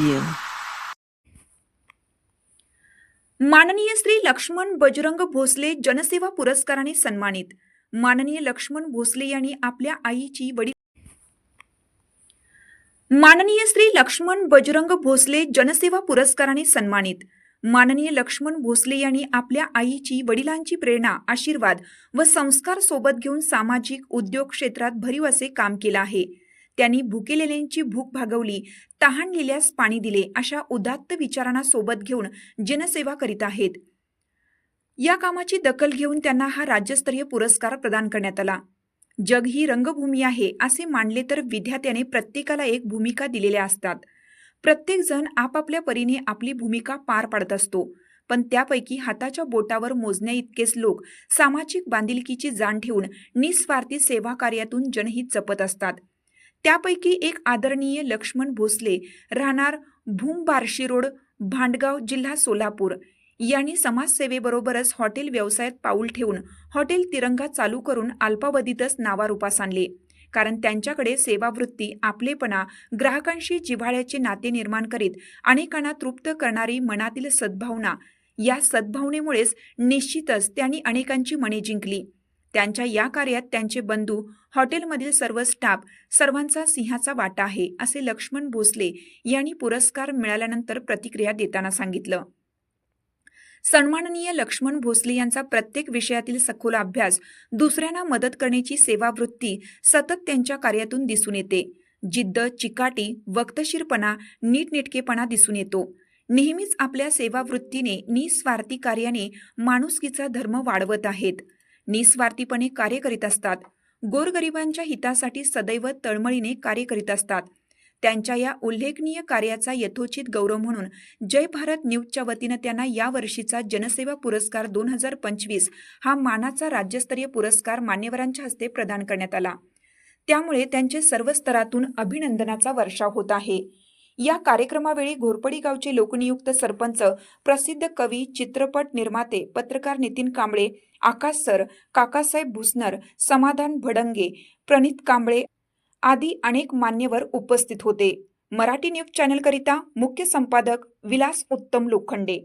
you. माननीय श्री लक्ष्मण बजरंग भोसले जनसेवा पुरस्काराने सन्मानित माननीय लक्ष्मण भोसले यांनी आपल्या आईची वडील माननीय श्री लक्ष्मण बजरंग भोसले जनसेवा पुरस्काराने सन्मानित माननीय लक्ष्मण भोसले यांनी आपल्या आईची वडिलांची प्रेरणा आशीर्वाद व संस्कार सोबत घेऊन सामाजिक उद्योग क्षेत्रात भरीव असे काम केलं आहे त्यांनी भुकेलेल्यांची भूक भागवली तहानलेल्यास पाणी दिले अशा उदात्त विचारांना सोबत घेऊन जनसेवा करीत आहेत. या कामाची दखल घेऊन त्यांना हा राज्यस्तरीय पुरस्कार प्रदान करण्यात आला. जग ही रंगभूमी आहे असे मानले तर विद्यार्थ्याने प्रत्येकाला एक भूमिका दिलेल्या असतात. प्रत्येकजण आपापल्या परीने आपली भूमिका पार पाडत असतो पण त्यापैकी हाताच्या बोटावर मोजण्या इतकेच लोक सामाजिक बांधिलकीची जाण ठेवून निस्वार्थी सेवा कार्यातून जनहित जपत असतात. त्यापैकी एक आदरणीय लक्ष्मण भोसले राहणार भूम बार्शी रोड भांडगाव जिल्हा सोलापूर. यांनी समाजसेवेबरोबरच हॉटेल व्यवसायात पाऊल ठेवून हॉटेल तिरंगा चालू करून अल्पावधीतच नावारूपास आणले. कारण त्यांच्याकडे सेवावृत्ती आपलेपणा ग्राहकांशी जिव्हाळ्याचे नाते निर्माण करीत अनेकांना तृप्त करणारी मनातील सद्भावना या सद्भावनेमुळेच निश्चितच त्यांनी अनेकांची मने जिंकली. त्यांच्या या कार्यात त्यांचे बंधू हॉटेलमधील सर्व स्टाफ सर्वांचा सिंहाचा वाटा आहे असे लक्ष्मण भोसले यांनी पुरस्कार मिळाल्यानंतर प्रतिक्रिया देताना सांगितलं. सन्माननीय लक्ष्मण भोसले यांचा प्रत्येक विषयातील सखोल अभ्यास दुसऱ्यांना मदत करण्याची सेवावृत्ती सतत त्यांच्या कार्यातून दिसून येते. जिद्द चिकाटी वक्तशीरपणा नीटनेटकेपणा दिसून येतो. नेहमीच आपल्या सेवावृत्तीने निस्वार्थी कार्याने माणुसकीचा धर्म वाढवत आहेत. निस्वार्थीपणे कार्य करीत असतात. गोरगरिबांच्या हितासाठी सदैव तळमळीने कार्य करीत असतात. त्यांच्या या उल्लेखनीय कार्याचा यथोचित गौरव म्हणून जय भारत न्यूजच्या वतीनं त्यांना यावर्षीचा जनसेवा पुरस्कार दोन हजार पंचवीस हा मानाचा राज्यस्तरीय पुरस्कार मान्यवरांच्या हस्ते प्रदान करण्यात आला. त्यामुळे त्यांचे सर्व स्तरातून अभिनंदनाचा वर्षाव होत आहे. या कार्यक्रमावेळी घोरपडी गावचे लोकनियुक्त सरपंच प्रसिद्ध कवी चित्रपट निर्माते पत्रकार नितीन कांबळे आकाश सर काकासाहेब भुसनर समाधान भडंगे प्रणित कांबळे आदी अनेक मान्यवर उपस्थित होते. मराठी न्यूज चॅनलकरिता मुख्य संपादक विलास उत्तम लोखंडे.